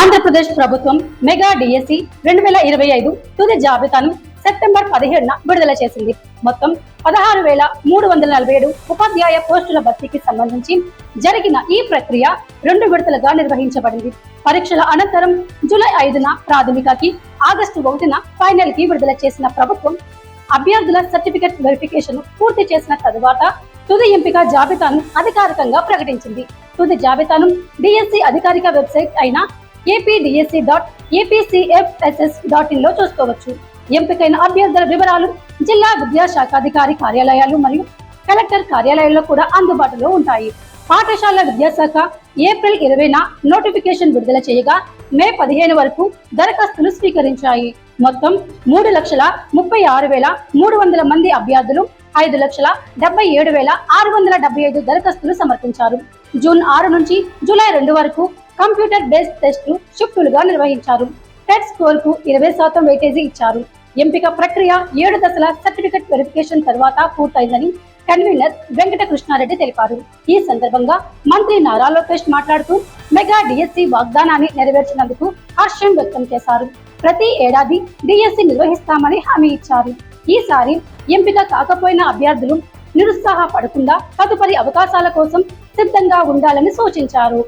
ఆంధ్రప్రదేశ్ ప్రభుత్వం mega DSC రెండు వేల ఇరవై ఐదు తుది జాబితాను సెప్టెంబర్ పదిహేడున విడుదల చేసింది. మొత్తం పదహారు వేల మూడు వందల నలభై ఏడు ఉపాధ్యాయ పోస్టుల భర్తీకి సంబంధించి జరిగిన ఈ ప్రక్రియ రెండు విడతలుగా నిర్వహించబడింది. పరీక్షల అనంతరం జూలై ఐదున ప్రాథమికకి ఆగస్టు ఒకటిన ఫైనల్కి విడుదల చేసిన ప్రభుత్వం అభ్యర్థుల సర్టిఫికెట్ వెరిఫికేషన్ పూర్తి చేసిన తరువాత తుది ఎంపిక జాబితాను అధికారికంగా ప్రకటించింది. తుది జాబితాను డిఎస్సి అధికారిక వెబ్సైట్ అయిన ఏపీడిఎస్సి డాట్ ఏపీసీఎఫ్ఎస్ఎస్ డాట్ ఇన్లో చూసుకోవచ్చు. ఎంపికైన అభ్యర్థుల వివరాలు జిల్లా విద్యాశాఖాధికారి కార్యాలయాలు మరియు కలెక్టర్ కార్యాలయాల్లో కూడా అందుబాటులో ఉంటాయి. పాఠశాల విద్యాశాఖ ఏప్రిల్ ఇరవైన నోటిఫికేషన్ విడుదల చేయగా మే పదిహేను వరకు దరఖాస్తులు స్వీకరించాయి. మొత్తం మూడు లక్షల ముప్పై ఆరు వేల మూడు వందల మంది అభ్యర్థులు ఐదు లక్షల డెబ్బై ఏడు వేల ఆరు వందల డెబ్బై ఐదు దరఖాస్తులు సమర్పించారు. జూన్ ఆరు నుంచి జూలై రెండు వరకు కంప్యూటర్ బేస్డ్ టెస్టులు షిఫ్టులుగా నిర్వహించారు. టెట్ స్కోర్కు ఇరవై శాతం వెయిటేజీ ఇచ్చారు. ఎంపిక ప్రక్రియ ఏడు దశల సర్టిఫికెట్ వెరిఫికేషన్ తర్వాత పూర్తయిందని కన్వీనర్ వెంకట కృష్ణారెడ్డి తెలిపారు. ఈ సందర్భంగా మంత్రి నారా లోకేష్ మాట్లాడుతూ మెగా డిఎస్సి వాగ్దానాన్ని నెరవేర్చినందుకు హర్షం వ్యక్తం చేశారు. ప్రతి ఏడాది డిఎస్సి నిర్వహిస్తామని హామీ ఇచ్చారు. ఈసారి ఎంపిక కాకపోయిన అభ్యర్థులు నిరుత్సాహపడకుండా తదుపరి అవకాశాల కోసం సిద్ధంగా ఉండాలని సూచించారు.